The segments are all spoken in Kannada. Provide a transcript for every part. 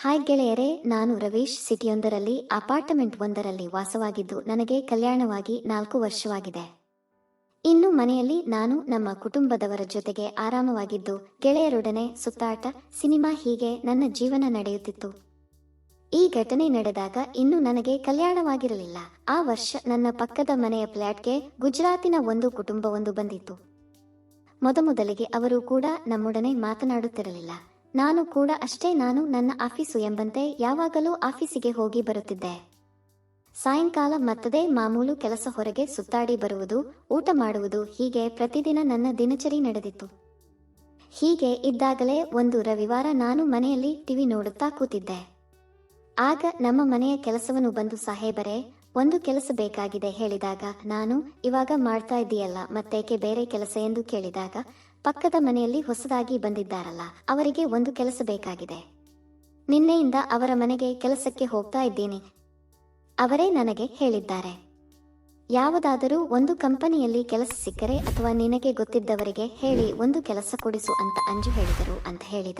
ಹಾಯ್ ಗೆಳೆಯರೇ, ನಾನು ರವೀಶ್. ಸಿಟಿಯೊಂದರಲ್ಲಿ, ಅಪಾರ್ಟ್ಮೆಂಟ್ ಒಂದರಲ್ಲಿ ವಾಸವಾಗಿದ್ದು ನನಗೆ ಕಲ್ಯಾಣವಾಗಿ ನಾಲ್ಕು ವರ್ಷವಾಗಿದೆ. ಇನ್ನು ಮನೆಯಲ್ಲಿ ನಾನು ನಮ್ಮ ಕುಟುಂಬದವರ ಜೊತೆಗೆ ಆರಾಮವಾಗಿದ್ದು, ಗೆಳೆಯರೊಡನೆ ಸುತ್ತಾಟ, ಸಿನಿಮಾ ಹೀಗೆ ನನ್ನ ಜೀವನ ನಡೆಯುತ್ತಿತ್ತು. ಈ ಘಟನೆ ನಡೆದಾಗ ಇನ್ನು ನನಗೆ ಕಲ್ಯಾಣವಾಗಿರಲಿಲ್ಲ. ಆ ವರ್ಷ ನನ್ನ ಪಕ್ಕದ ಮನೆಯ ಫ್ಲ್ಯಾಟ್ಗೆ ಗುಜರಾತಿನ ಒಂದು ಕುಟುಂಬವೊಂದು ಬಂದಿತ್ತು. ಮೊದಮೊದಲಿಗೆ ಅವರು ಕೂಡ ನಮ್ಮೊಡನೆ ಮಾತನಾಡುತ್ತಿರಲಿಲ್ಲ. ನಾನು ಕೂಡ ಅಷ್ಟೇ ನಾನು ನನ್ನ ಆಫೀಸು ಎಂಬಂತೆ ಯಾವಾಗಲೂ ಆಫೀಸಿಗೆ ಹೋಗಿ ಬರುತ್ತಿದ್ದೆ. ಸಾಯಂಕಾಲ ಮತ್ತದೇ ಮಾಮೂಲು ಕೆಲಸ ಹೊರಗೆ ಸುತ್ತಾಡಿ ಬರುವುದು, ಊಟ ಮಾಡುವುದು ಹೀಗೆ ಪ್ರತಿದಿನ ನನ್ನ ದಿನಚರಿ ನಡೆದಿತ್ತು. ಹೀಗೆ ಇದ್ದಾಗಲೇ ಒಂದು ರವಿವಾರ ನಾನು ಮನೆಯಲ್ಲಿ ಟಿವಿ ನೋಡುತ್ತಾ ಕೂತಿದ್ದೆ. ಆಗ ನಮ್ಮ ಮನೆಯ ಕೆಲಸವನ್ನು ಬಂದು ಸಾಹೇಬರೇ, ಒಂದು ಕೆಲಸ ಬೇಕಾಗಿದೆ ಹೇಳಿದಾಗ, ನಾನು ಇವಾಗ ಮಾಡ್ತಾ ಇದ್ದೀಯಲ್ಲ, ಮತ್ತೇಕೆ ಬೇರೆ ಕೆಲಸ? ಎಂದು ಕೇಳಿದಾಗ ಪಕ್ಕದ ಮನೆಯಲ್ಲಿ ಹೊಸದಾಗಿ ಬಂದಿದ್ದಾರಲ್ಲ, ಅವರಿಗೆ ಒಂದು ಕೆಲಸ ಬೇಕಾಗಿದೆ. ನಿನ್ನೆಯಿಂದ ಅವರ ಮನೆಗೆ ಕೆಲಸಕ್ಕೆ ಹೋಗ್ತಾ ಇದ್ದೀನಿ. ಅವರೇ ನನಗೆ ಹೇಳಿದ್ದಾರೆ. ಯಾವುದಾದರೂ ಒಂದು ಕಂಪನಿಯಲ್ಲಿ ಕೆಲಸ ಸಿಕ್ಕರೆ ಅಥವಾ ನಿನಗೆ ಗೊತ್ತಿದ್ದವರಿಗೆ ಹೇಳಿ ಒಂದು ಕೆಲಸ ಕೊಡಿಸು ಅಂತ ಅಂಜು ಹೇಳಿದರು ಅಂತ ಹೇಳಿದ.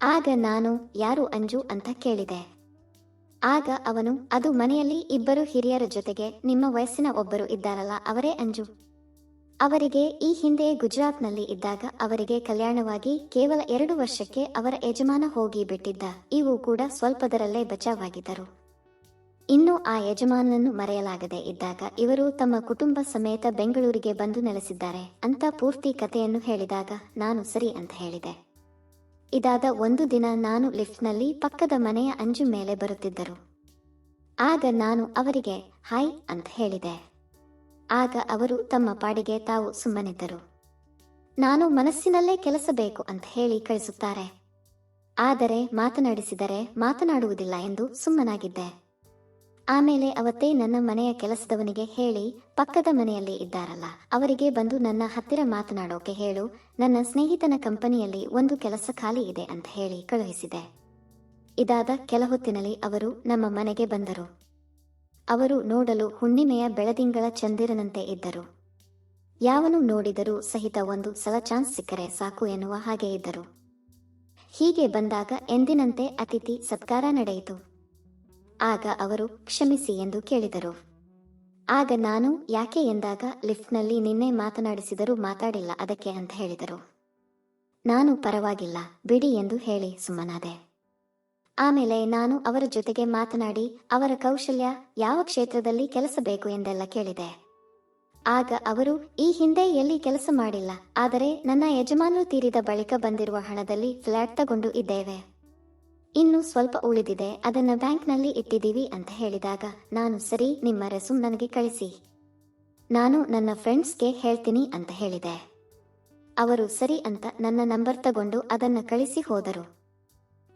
ಆಗ ನಾನು, ಯಾರು ಅಂಜು ಅಂತ ಕೇಳಿದೆ. ಆಗ ಅವನು, ಅದು ಮನೆಯಲ್ಲಿ ಇಬ್ಬರು ಹಿರಿಯರ ಜೊತೆಗೆ ನಿಮ್ಮ ವಯಸ್ಸಿನ ಒಬ್ಬರು ಇದ್ದಾರಲ್ಲ, ಅವರೇ ಅಂಜು. ಅವರಿಗೆ ಈ ಹಿಂದೆ ಗುಜರಾತ್ನಲ್ಲಿ ಇದ್ದಾಗ ಅವರಿಗೆ ಕಲ್ಯಾಣವಾಗಿ ಕೇವಲ ಎರಡು ವರ್ಷಕ್ಕೆ ಅವರ ಯಜಮಾನ ಹೋಗಿ ಬಿಟ್ಟಿದ್ದ. ಇವು ಕೂಡ ಸ್ವಲ್ಪದರಲ್ಲೇ ಬಚಾವಾಗಿದ್ದರು. ಇನ್ನು ಆ ಯಜಮಾನನನ್ನು ಮರೆಯಲಾಗದೆ ಇದ್ದಾಗ ಇವರು ತಮ್ಮ ಕುಟುಂಬ ಸಮೇತ ಬೆಂಗಳೂರಿಗೆ ಬಂದು ನೆಲೆಸಿದ್ದಾರೆ. ಅಂತ ಪೂರ್ತಿ ಕಥೆಯನ್ನು ಹೇಳಿದಾಗ ನಾನು ಸರಿ ಅಂತ ಹೇಳಿದೆ. ಇದಾದ ಒಂದು ದಿನ ನಾನು ಲಿಫ್ಟ್ನಲ್ಲಿ ಪಕ್ಕದ ಮನೆಯ ಅಂಜು ಮೇಲೆ ಬರುತ್ತಿದ್ದರು. ಆಗ ನಾನು ಅವರಿಗೆ, ಹಾಯ್ ಅಂತ ಹೇಳಿದೆ. ಆಗ ಅವರು ತಮ್ಮ ಪಾಡಿಗೆ ತಾವು ಸುಮ್ಮನಿದ್ದರು. ನಾನು ಮನಸ್ಸಿನಲ್ಲೇ ಕೆಲಸ ಬೇಕು ಅಂತ ಹೇಳಿ ಕಳಿಸುತ್ತಾರೆ. ಆದರೆ ಮಾತನಾಡಿಸಿದರೆ ಮಾತನಾಡುವುದಿಲ್ಲ ಎಂದು ಸುಮ್ಮನಾಗಿದ್ದೆ. ಆಮೇಲೆ ಅವತ್ತೇ ನನ್ನ ಮನೆಯ ಕೆಲಸದವನಿಗೆ ಹೇಳಿ, ಪಕ್ಕದ ಮನೆಯಲ್ಲಿ ಇದ್ದಾರಲ್ಲ, ಅವರಿಗೆ ಬಂದು ನನ್ನ ಹತ್ತಿರ ಮಾತನಾಡೋಕೆ ಹೇಳು, ನನ್ನ ಸ್ನೇಹಿತನ ಕಂಪನಿಯಲ್ಲಿ ಒಂದು ಕೆಲಸ ಖಾಲಿ ಇದೆ ಅಂತ ಹೇಳಿ ಕಳುಹಿಸಿದೆ. ಇದಾದ ಕೆಲ ಹೊತ್ತಿನಲ್ಲಿ ಅವರು ನಮ್ಮ ಮನೆಗೆ ಬಂದರು. ಅವರು ನೋಡಲು ಹುಣ್ಣಿಮೆಯ ಬೆಳದಿಂಗಳ ಚಂದಿರನಂತೆ ಇದ್ದರು. ಯಾವನು ನೋಡಿದರೂ ಸಹಿತ ಒಂದು ಸಲ ಚಾನ್ಸ್ ಸಿಕ್ಕರೆ ಸಾಕು ಎನ್ನುವ ಹಾಗೆ ಇದ್ದರು. ಹೀಗೆ ಬಂದಾಗ ಎಂದಿನಂತೆ ಅತಿಥಿ ಸತ್ಕಾರ ನಡೆಯಿತು. ಆಗ ಅವರು ಕ್ಷಮಿಸಿ ಎಂದು ಕೇಳಿದರು. ಆಗ ನಾನು ಯಾಕೆ ಎಂದಾಗ ಲಿಫ್ಟ್ನಲ್ಲಿ ನಿನ್ನೆ ಮಾತನಾಡಿಸಿದರೂ ಮಾತಾಡಿಲ್ಲ ಅದಕ್ಕೆ ಅಂತ ಹೇಳಿದರು. ನಾನು ಪರವಾಗಿಲ್ಲ, ಬಿಡಿ ಎಂದು ಹೇಳಿ ಸುಮ್ಮನಾದೆ. ಆಮೇಲೆ ನಾನು ಅವರ ಜೊತೆಗೆ ಮಾತನಾಡಿ, ಅವರ ಕೌಶಲ್ಯ ಯಾವ ಕ್ಷೇತ್ರದಲ್ಲಿ ಕೆಲಸ ಬೇಕು ಎಂದೆಲ್ಲ ಕೇಳಿದೆ. ಆಗ ಅವರು, ಈ ಹಿಂದೆ ಎಲ್ಲಿ ಕೆಲಸ ಮಾಡಿಲ್ಲ, ಆದರೆ ನನ್ನ ಯಜಮಾನರು ತೀರಿದ ಬಳಿಕ ಬಂದಿರುವ ಹಣದಲ್ಲಿ ಫ್ಲಾಟ್ ತಗೊಂಡು ಇದ್ದೇವೆ. ಇನ್ನು ಸ್ವಲ್ಪ ಉಳಿದಿದೆ, ಅದನ್ನ ಬ್ಯಾಂಕ್ನಲ್ಲಿ ಇಟ್ಟಿದ್ದೀವಿ ಅಂತ ಹೇಳಿದಾಗ, ನಾನು ಸರಿ, ನಿಮ್ಮ ರೆಸುಮ್ ನನಗೆ ಕಳಿಸಿ. ನಾನು ನನ್ನ ಫ್ರೆಂಡ್ಸ್ಗೆ ಹೇಳ್ತೀನಿ ಅಂತ ಹೇಳಿದೆ. ಅವರು ಸರಿ ಅಂತ ನನ್ನ ನಂಬರ್ ತಗೊಂಡು ಅದನ್ನ ಕಳಿಸಿ ಹೋದರು.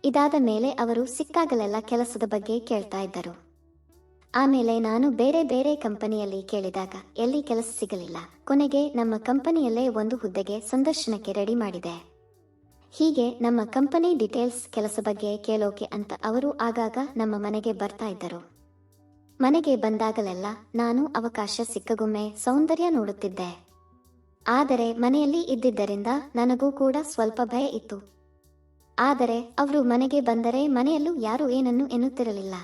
ಇದಾದ ಮೇಲೆ ಅವರು ಸಿಕ್ಕಾಗಲೆಲ್ಲ ಕೆಲಸದ ಬಗ್ಗೆ ಕೇಳ್ತಾ ಇದ್ದರು. ಆಮೇಲೆ ನಾನು ಬೇರೆ ಬೇರೆ ಕಂಪನಿಯಲ್ಲಿ ಕೇಳಿದಾಗ ಎಲ್ಲಿ ಕೆಲಸ ಸಿಗಲಿಲ್ಲ. ಕೊನೆಗೆ ನಮ್ಮ ಕಂಪನಿಯಲ್ಲೇ ಒಂದು ಹುದ್ದೆಗೆ ಸಂದರ್ಶನಕ್ಕೆ ರೆಡಿ ಮಾಡಿದೆ. ಹೀಗೆ ನಮ್ಮ ಕಂಪನಿ ಡಿಟೇಲ್ಸ್ ಕೆಲಸ ಬಗ್ಗೆ ಕೇಳೋಕೆ ಅಂತ ಅವರು ಆಗಾಗ ನಮ್ಮ ಮನೆಗೆ ಬರ್ತಾ ಇದ್ದರು. ಮನೆಗೆ ಬಂದಾಗಲೆಲ್ಲ ನಾನು ಅವಕಾಶ ಸಿಕ್ಕಗೊಮ್ಮೆ ಸೌಂದರ್ಯ ನೋಡುತ್ತಿದ್ದೆ. ಆದರೆ ಮನೆಯಲ್ಲಿ ಇದ್ದಿದ್ದರಿಂದ ನನಗೂ ಕೂಡ ಸ್ವಲ್ಪ ಭಯ ಇತ್ತು. ಆದರೆ ಅವರು ಮನೆಗೆ ಬಂದರೆ ಮನೆಯಲ್ಲೂ ಯಾರು ಏನನ್ನು ಎನ್ನುತ್ತಿರಲಿಲ್ಲ.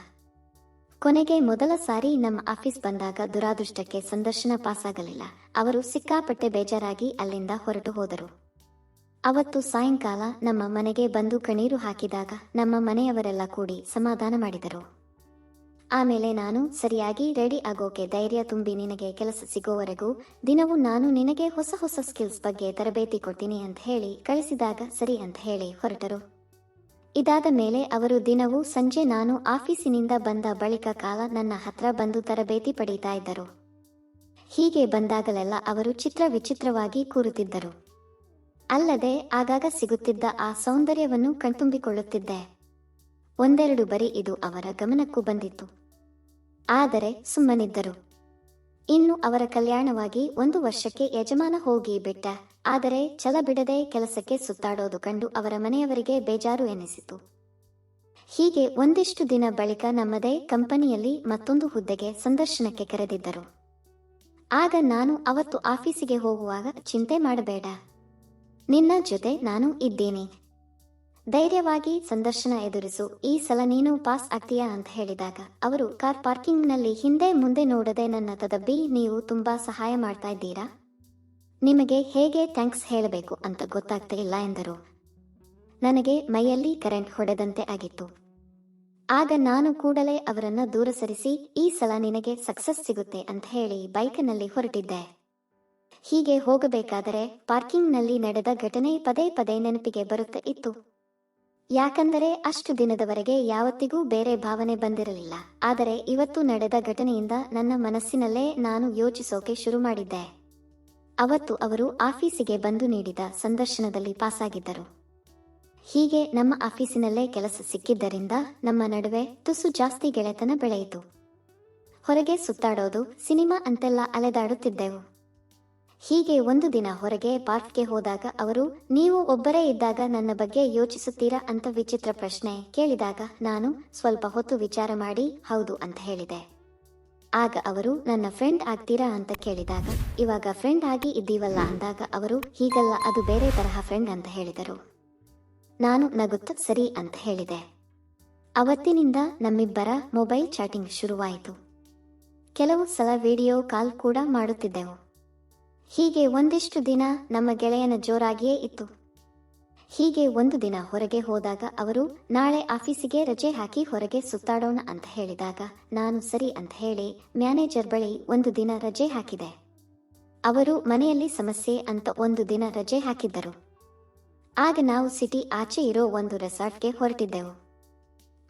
ಕೊನೆಗೆ ಮೊದಲ ಸಾರಿ ನಮ್ಮ ಆಫೀಸ್ ಬಂದಾಗ ದುರಾದೃಷ್ಟಕ್ಕೆ ಸಂದರ್ಶನ ಪಾಸಾಗಲಿಲ್ಲ. ಅವರು ಸಿಕ್ಕಾಪಟ್ಟೆ ಬೇಜಾರಾಗಿ ಅಲ್ಲಿಂದ ಹೊರಟು ಹೋದರು. ಅವತ್ತು ಸಾಯಂಕಾಲ ನಮ್ಮ ಮನೆಗೆ ಬಂದು ಕಣೀರು ಹಾಕಿದಾಗ ನಮ್ಮ ಮನೆಯವರೆಲ್ಲ ಕೂಡಿ ಸಮಾಧಾನ ಮಾಡಿದರು. ಆಮೇಲೆ ನಾನು ಸರಿಯಾಗಿ ರೆಡಿ ಆಗೋಕೆ ಧೈರ್ಯ ತುಂಬಿ ನಿನಗೆ ಕೆಲಸ ಸಿಗೋವರೆಗೂ ದಿನವೂ ನಾನು ನಿನಗೆ ಹೊಸ ಹೊಸ ಸ್ಕಿಲ್ಸ್ ಬಗ್ಗೆ ತರಬೇತಿ ಕೊಡ್ತೀನಿ ಅಂತ ಹೇಳಿ ಕಳಿಸಿದಾಗ ಸರಿ ಅಂತ ಹೇಳಿ ಹೊರಟರು. ಇದಾದ ಮೇಲೆ ಅವರು ದಿನವೂ ಸಂಜೆ ನಾನು ಆಫೀಸಿನಿಂದ ಬಂದ ಬಳಿಕ ಕಾಲ ನನ್ನ ಹತ್ರ ಬಂದು ತರಬೇತಿ ಪಡೀತಾ ಇದ್ದರು. ಹೀಗೆ ಬಂದಾಗಲೆಲ್ಲ ಅವರು ಚಿತ್ರ ವಿಚಿತ್ರವಾಗಿ ಕೂರುತ್ತಿದ್ದರು. ಅಲ್ಲದೆ ಆಗಾಗ ಸಿಗುತ್ತಿದ್ದ ಆ ಸೌಂದರ್ಯವನ್ನು ಕಣ್ತುಂಬಿಕೊಳ್ಳುತ್ತಿದ್ದೆ. ಒಂದೆರಡು ಬರಿ ಇದು ಅವರ ಗಮನಕ್ಕೂ ಬಂದಿತ್ತು. ಆದರೆ ಸುಮ್ಮನಿದ್ದರು. ಇನ್ನು ಅವರ ಕಲ್ಯಾಣವಾಗಿ ಒಂದು ವರ್ಷಕ್ಕೆ ಯಜಮಾನ ಹೋಗಿ ಬಿಟ್ಟ. ಆದರೆ ಛಲ ಬಿಡದೆ ಕೆಲಸಕ್ಕೆ ಸುತ್ತಾಡೋದು ಕಂಡು ಅವರ ಮನೆಯವರಿಗೆ ಬೇಜಾರು ಎನಿಸಿತು. ಹೀಗೆ ಒಂದಿಷ್ಟು ದಿನ ಬಳಿಕ ನಮ್ಮದೇ ಕಂಪನಿಯಲ್ಲಿ ಮತ್ತೊಂದು ಹುದ್ದೆಗೆ ಸಂದರ್ಶನಕ್ಕೆ ಕರೆದಿದ್ದರು. ಆಗ ನಾನು ಅವತ್ತು ಆಫೀಸಿಗೆ ಹೋಗುವಾಗ ಚಿಂತೆ ಮಾಡಬೇಡ. ನಿನ್ನ ಜೊತೆ ನಾನು ಇದ್ದೀನಿ. ಧೈರ್ಯವಾಗಿ ಸಂದರ್ಶನ ಎದುರಿಸು. ಈ ಸಲ ನೀನು ಪಾಸ್ ಆಗ್ತೀಯಾ ಅಂತ ಹೇಳಿದಾಗ, ಅವರು, ಕಾರ್ ಪಾರ್ಕಿಂಗ್ನಲ್ಲಿ ಹಿಂದೆ ಮುಂದೆ ನೋಡದೆ ನನ್ನ ತದಬ್ಬಿ ನೀವು ತುಂಬಾ ಸಹಾಯ ಮಾಡ್ತಾ ಇದ್ದೀರಾ? ನಿಮಗೆ ಹೇಗೆ ಥ್ಯಾಂಕ್ಸ್ ಹೇಳಬೇಕು ಅಂತ ಗೊತ್ತಾಗ್ತಾ ಇಲ್ಲ ಎಂದರು. ನನಗೆ ಮೈಯಲ್ಲಿ ಕರೆಂಟ್ ಹೊಡೆದಂತೆ ಆಗಿತ್ತು. ಆಗ ನಾನು ಕೂಡಲೇ ಅವರನ್ನು ದೂರ ಸರಿಸಿ, ಈ ಸಲ ನಿನಗೆ ಸಕ್ಸಸ್ ಸಿಗುತ್ತೆ ಅಂತ ಹೇಳಿ ಬೈಕ್ನಲ್ಲಿ ಹೊರಟಿದ್ದೆ. ಹೀಗೆ ಹೋಗಬೇಕಾದರೆ ಪಾರ್ಕಿಂಗ್ನಲ್ಲಿ ನಡೆದ ಘಟನೆ ಪದೇ ಪದೇ ನೆನಪಿಗೆ ಬರುತ್ತಾ ಇತ್ತು. ಯಾಕಂದರೆ ಅಷ್ಟು ದಿನದವರೆಗೆ ಯಾವತ್ತಿಗೂ ಬೇರೆ ಭಾವನೆ ಬಂದಿರಲಿಲ್ಲ. ಆದರೆ ಇವತ್ತು ನಡೆದ ಘಟನೆಯಿಂದ ನನ್ನ ಮನಸ್ಸಿನಲ್ಲೇ ನಾನು ಯೋಚಿಸೋಕೆ ಶುರು ಮಾಡಿದ್ದೆ. ಅವತ್ತು ಅವರು ಆಫೀಸಿಗೆ ಬಂದು ನೀಡಿದ ಸಂದರ್ಶನದಲ್ಲಿ ಪಾಸಾಗಿದ್ದರು. ಹೀಗೆ ನಮ್ಮ ಆಫೀಸಿನಲ್ಲೇ ಕೆಲಸ ಸಿಕ್ಕಿದ್ದರಿಂದ ನಮ್ಮ ನಡುವೆ ತುಸು ಜಾಸ್ತಿ ಗೆಳೆತನ ಬೆಳೆಯಿತು. ಹೊರಗೆ ಸುತ್ತಾಡೋದು, ಸಿನಿಮಾ ಅಂತೆಲ್ಲ ಅಲೆದಾಡುತ್ತಿದ್ದೆವು. ಹೀಗೆ ಒಂದು ದಿನ ಹೊರಗೆ ಪಾರ್ಕ್ಗೆ ಹೋದಾಗ ಅವರು, ನೀವು ಒಬ್ಬರೇ ಇದ್ದಾಗ ನನ್ನ ಬಗ್ಗೆ ಯೋಚಿಸುತ್ತೀರಾ? ಅಂತ ವಿಚಿತ್ರ ಪ್ರಶ್ನೆ ಕೇಳಿದಾಗ ನಾನು, ಸ್ವಲ್ಪ ಹೊತ್ತು ವಿಚಾರ ಮಾಡಿ, ಹೌದು ಅಂತ ಹೇಳಿದೆ. ಆಗ ಅವರು, ನನ್ನ ಫ್ರೆಂಡ್ ಆಗ್ತೀರಾ? ಅಂತ ಕೇಳಿದಾಗ, ಇವಾಗ ಫ್ರೆಂಡ್ ಆಗಿ ಇದ್ದೀವಲ್ಲ? ಅಂದಾಗ ಅವರು, ಹೀಗಲ್ಲ, ಅದು ಬೇರೆ ತರಹ ಫ್ರೆಂಡ್ ಅಂತ ಹೇಳಿದರು. ನಾನು ನಗುತ್ತ, ಸರಿ ಅಂತ ಹೇಳಿದೆ. ಅವತ್ತಿನಿಂದ ನಮ್ಮಿಬ್ಬರ ಮೊಬೈಲ್ ಚಾಟಿಂಗ್ ಶುರುವಾಯಿತು. ಕೆಲವು ಸಲ ವಿಡಿಯೋ ಕಾಲ್ ಕೂಡ ಮಾಡುತ್ತಿದ್ದೆವು. ಹೀಗೆ ಒಂದಿಷ್ಟು ದಿನ ನಮ್ಮ ಗೆಳೆಯನ ಜೋರಾಗಿಯೇ ಇತ್ತು. ಹೀಗೆ ಒಂದು ದಿನ ಹೊರಗೆ ಹೋದಾಗ ಅವರು, ನಾಳೆ ಆಫೀಸಿಗೆ ರಜೆ ಹಾಕಿ ಹೊರಗೆ ಸುತ್ತಾಡೋಣ ಅಂತ ಹೇಳಿದಾಗ, ನಾನು ಸರಿ ಅಂತ ಹೇಳಿ ಮ್ಯಾನೇಜರ್ ಬಳಿ ಒಂದು ದಿನ ರಜೆ ಹಾಕಿದೆ. ಅವರು ಮನೆಯಲ್ಲಿ ಸಮಸ್ಯೆ ಅಂತ ಒಂದು ದಿನ ರಜೆ ಹಾಕಿದ್ದರು. ಆಗ ನಾವು ಸಿಟಿ ಆಚೆ ಇರೋ ಒಂದು ರೆಸಾರ್ಟ್ಗೆ ಹೊರಟಿದ್ದೆವು.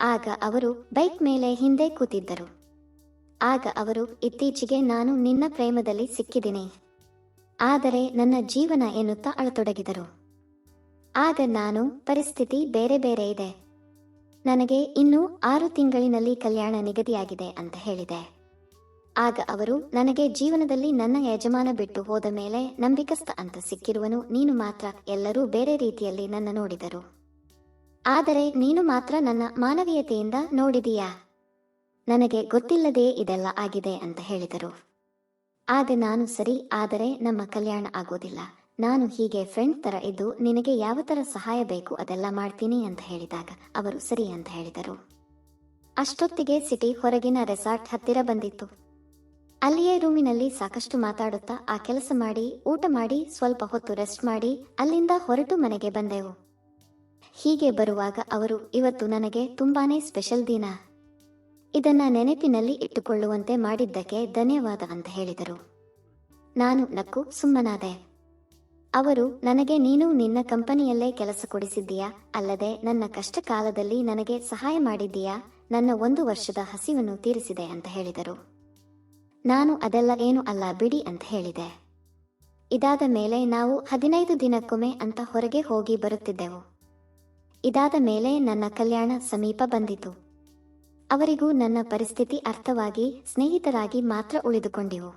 ಆಗ ಅವರು ಬೈಕ್ ಮೇಲೆ ಹಿಂದೆ ಕೂತಿದ್ದರು. ಆಗ ಅವರು, ಇತ್ತೀಚೆಗೆ ನಾನು ನಿನ್ನ ಪ್ರೇಮದಲ್ಲಿ ಸಿಕ್ಕಿದ್ದೀನಿ. ಆದರೆ ನನ್ನ ಜೀವನ ಎನ್ನುತ್ತಾ ಅಳತೊಡಗಿದರು. ಆಗ ನಾನು ಪರಿಸ್ಥಿತಿ ಬೇರೆ ಬೇರೆ ಇದೆ. ನನಗೆ ಇನ್ನೂ ಆರು ತಿಂಗಳಿನಲ್ಲಿ ಕಲ್ಯಾಣ ನಿಗದಿಯಾಗಿದೆ ಅಂತ ಹೇಳಿದೆ. ಆಗ ಅವರು, ನನಗೆ ಜೀವನದಲ್ಲಿ ನನ್ನ ಯಜಮಾನ ಬಿಟ್ಟು ಹೋದ ಮೇಲೆ ನಂಬಿಕಸ್ಥ ಅಂತ ಸಿಕ್ಕಿರುವನು ನೀನು ಮಾತ್ರ, ಎಲ್ಲರೂ ಬೇರೆ ರೀತಿಯಲ್ಲಿ ನನ್ನ ನೋಡಿದರು. ಆದರೆ ನೀನು ಮಾತ್ರ ನನ್ನ ಮಾನವೀಯತೆಯಿಂದ ನೋಡಿದೀಯಾ? ನನಗೆ ಗೊತ್ತಿಲ್ಲದೇ ಇದೆಲ್ಲ ಆಗಿದೆ ಅಂತ ಹೇಳಿದರು. ಆಗ ನಾನು ಸರಿ, ಆದರೆ ನಮ್ಮ ಕಲ್ಯಾಣ ಆಗೋದಿಲ್ಲ. ನಾನು ಹೀಗೆ ಫ್ರೆಂಡ್ ತರ ಇದ್ದು ನಿನಗೆ ಯಾವ ತರ ಸಹಾಯ ಬೇಕು ಅದೆಲ್ಲ ಮಾಡ್ತೀನಿ ಅಂತ ಹೇಳಿದಾಗ ಅವರು ಸರಿ ಅಂತ ಹೇಳಿದರು. ಅಷ್ಟೊತ್ತಿಗೆ ಸಿಟಿ ಹೊರಗಿನ ರೆಸಾರ್ಟ್ ಹತ್ತಿರ ಬಂದಿತ್ತು. ಅಲ್ಲಿಯೇ ರೂಮಿನಲ್ಲಿ ಸಾಕಷ್ಟು ಮಾತಾಡುತ್ತಾ ಆ ಕೆಲಸ ಮಾಡಿ, ಊಟ ಮಾಡಿ, ಸ್ವಲ್ಪ ಹೊತ್ತು ರೆಸ್ಟ್ ಮಾಡಿ, ಅಲ್ಲಿಂದ ಹೊರಟು ಮನೆಗೆ ಬಂದೆವು. ಹೀಗೆ ಬರುವಾಗ ಅವರು, ಇವತ್ತು ನನಗೆ ತುಂಬಾನೇ ಸ್ಪೆಷಲ್ ದಿನ. ಇದನ್ನ ನೆನಪಿನಲ್ಲಿ ಇಟ್ಟುಕೊಳ್ಳುವಂತೆ ಮಾಡಿದ್ದಕ್ಕೆ ಧನ್ಯವಾದ ಅಂತ ಹೇಳಿದರು. ನಾನು ನಕ್ಕು ಸುಮ್ಮನಾದೆ. ಅವರು, ನನಗೆ ನೀನು ನಿನ್ನ ಕಂಪನಿಯಲ್ಲೇ ಕೆಲಸ ಕೊಡಿಸಿದ್ದೀಯಾ? ಅಲ್ಲದೆ ನನ್ನ ಕಷ್ಟ ಕಾಲದಲ್ಲಿ ನನಗೆ ಸಹಾಯ ಮಾಡಿದ್ದೀಯಾ? ನನ್ನ ಒಂದು ವರ್ಷದ ಹಸಿವನ್ನು ತೀರಿಸಿದೆ ಅಂತ ಹೇಳಿದರು. ನಾನು ಅದೆಲ್ಲ ಏನು ಅಲ್ಲ, ಬಿಡಿ ಅಂತ ಹೇಳಿದೆ. ಇದಾದ ಮೇಲೆ ನಾವು ಹದಿನೈದು ದಿನಕ್ಕೊಮ್ಮೆ ಅಂತ ಹೊರಗೆ ಹೋಗಿ ಬರುತ್ತಿದ್ದೆವು. ಇದಾದ ಮೇಲೆ ನನ್ನ ಕಲ್ಯಾಣ ಸಮೀಪ ಬಂದಿತು. ಅವರಿಗೂ ನನ್ನ ಪರಿಸ್ಥಿತಿ ಅರ್ಥವಾಗಿ, ಸ್ನೇಹಿತರಾಗಿ ಮಾತ್ರ ಉಳಿದುಕೊಂಡೆವು.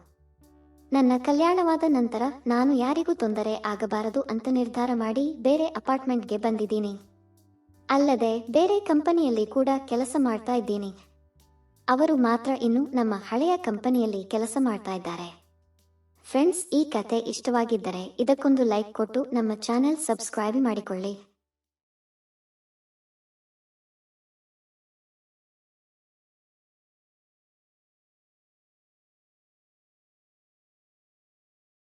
ನನ್ನ ಕಲ್ಯಾಣವಾದ ನಂತರ ನಾನು ಯಾರಿಗೂ ತೊಂದರೆ ಆಗಬಾರದು ಅಂತ ನಿರ್ಧಾರ ಮಾಡಿ ಬೇರೆ ಅಪಾರ್ಟ್ಮೆಂಟ್ಗೆ ಬಂದಿದ್ದೀನಿ. ಅಲ್ಲದೆ ಬೇರೆ ಕಂಪನಿಯಲ್ಲಿ ಕೂಡ ಕೆಲಸ ಮಾಡ್ತಾ ಇದ್ದೀನಿ. ಅವರು ಮಾತ್ರ ಇನ್ನು ನಮ್ಮ ಹಳೆಯ ಕಂಪನಿಯಲ್ಲಿ ಕೆಲಸ ಮಾಡ್ತಾ ಇದ್ದಾರೆ. ಫ್ರೆಂಡ್ಸ್, ಈ ಕತೆ ಇಷ್ಟವಾಗಿದ್ದರೆ ಇದಕ್ಕೊಂದು ಲೈಕ್ ಕೊಟ್ಟು ನಮ್ಮ ಚಾನೆಲ್ ಸಬ್ಸ್ಕ್ರೈಬ್ ಮಾಡಿಕೊಳ್ಳಿ.